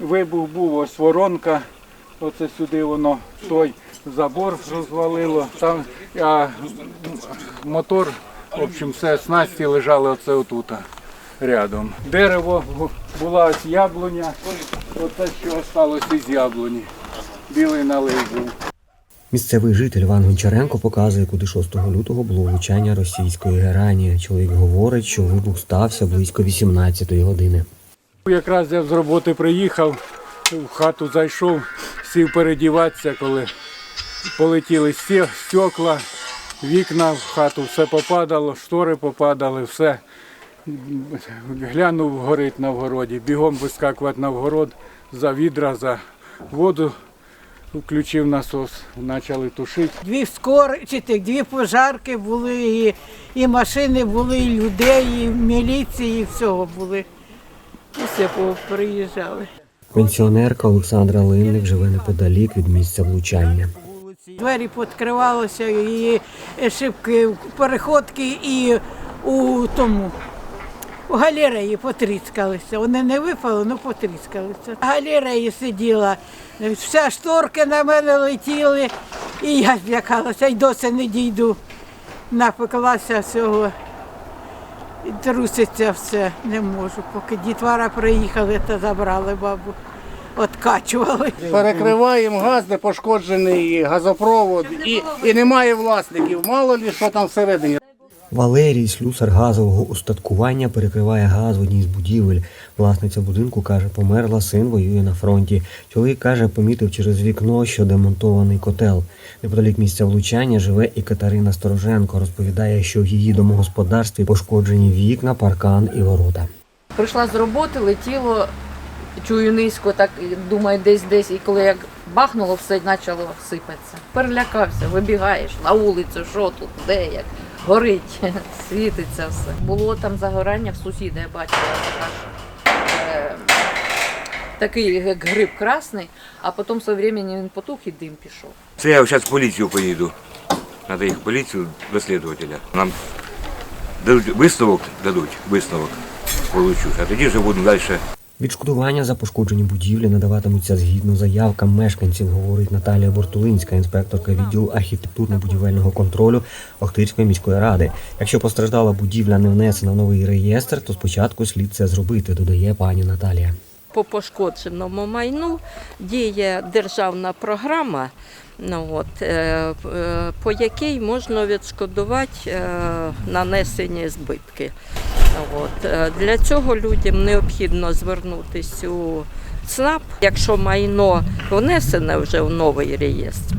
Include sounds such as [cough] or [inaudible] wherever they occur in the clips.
вибух був, ось воронка. Оце сюди воно той забор розвалило. Там а, мотор, в общем, все снасті лежали оце отут рядом. Дерево бу- була ось яблуня. Оце що залишилось із яблуні. Білий налив був. Місцевий житель Іван Гончаренко показує, куди 6 лютого було влучання російської герані. Чоловік говорить, що вибух стався близько 18-ї години. Якраз я з роботи приїхав, в хату зайшов, сів передіватися, коли полетіли сте- стекла, вікна в хату, все попадало, штори попадали, все. Глянув, горить на вгороді, бігом вискакувати на вгород за відра, за воду, включив насос, почали тушити. Дві скори, дві пожарки були, і, і машини були, і людей, і міліції, і всього були. І все приїжджали. Пенсіонерка Олександра Линник живе неподалік від місця влучання. Двері підкривалися, і шибки, переходки, і у тому. У галереї потріскалися. Вони не випали, але потріскалися. В галереї сиділа, вся шторки на мене летіли, і я злякалася, й досі не дійду. Напеклася всього. І труситься все, не можу. Поки дітвара приїхали та забрали бабу, откачували. Перекриваємо газ, де пошкоджений газопровод і, і немає власників. Мало лі що там всередині. Валерій, слюсар газового устаткування, перекриває газ в одній з будівель. Власниця будинку каже, померла, син воює на фронті. Чоловік каже, помітив через вікно, що демонтований котел. Неподалік місця влучання живе і Катерина Стороженко. Розповідає, що в її домогосподарстві пошкоджені вікна, паркан і ворота. Прийшла з роботи, летіло, чую низько, так думаю, десь десь. І коли як бахнуло, все почало сипатися. Перелякався, вибігаєш на вулицю, що тут, де як. Горить, [laughs] світиться все. Було там загорання в сусіда, я бачила е, такий як гриб красний, а потім з временем він потух і дим пішов. Це я зараз в поліцію поїду. Треба їх в поліцію до слідувателя. Нам дадуть висновок, дадуть висновок, получу. А тоді вже будемо далі Відшкодування за пошкоджені будівлі надаватимуться згідно заявкам мешканців, говорить Наталія Бортулинська, інспекторка відділу архітектурно-будівельного контролю Охтирської міської ради. Якщо постраждала будівля не внесена в новий реєстр, то спочатку слід це зробити, додає пані Наталія. по пошкодженому майну діє державна програма, ну, от, е, е, по якій можна відшкодувати е, нанесені збитки. От, е, для цього людям необхідно звернутися у ЦНАП. Якщо майно внесене вже в новий реєстр,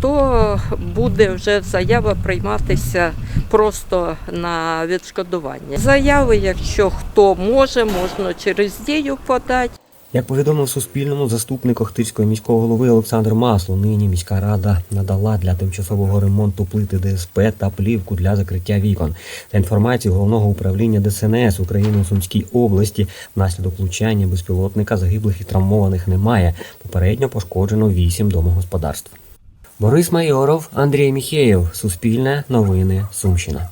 то буде вже заява прийматися просто на відшкодування. Заяви, якщо хто може, можна через дію подати. Як повідомив Суспільному заступник Охтирського міського голови Олександр Масло, нині міська рада надала для тимчасового ремонту плити ДСП та плівку для закриття вікон. За інформацією головного управління ДСНС України у Сумській області, внаслідок влучання безпілотника загиблих і травмованих немає. Попередньо пошкоджено вісім домогосподарств. Борис Майоров, Андрій Міхеєв, Суспільне, Новини, Сумщина.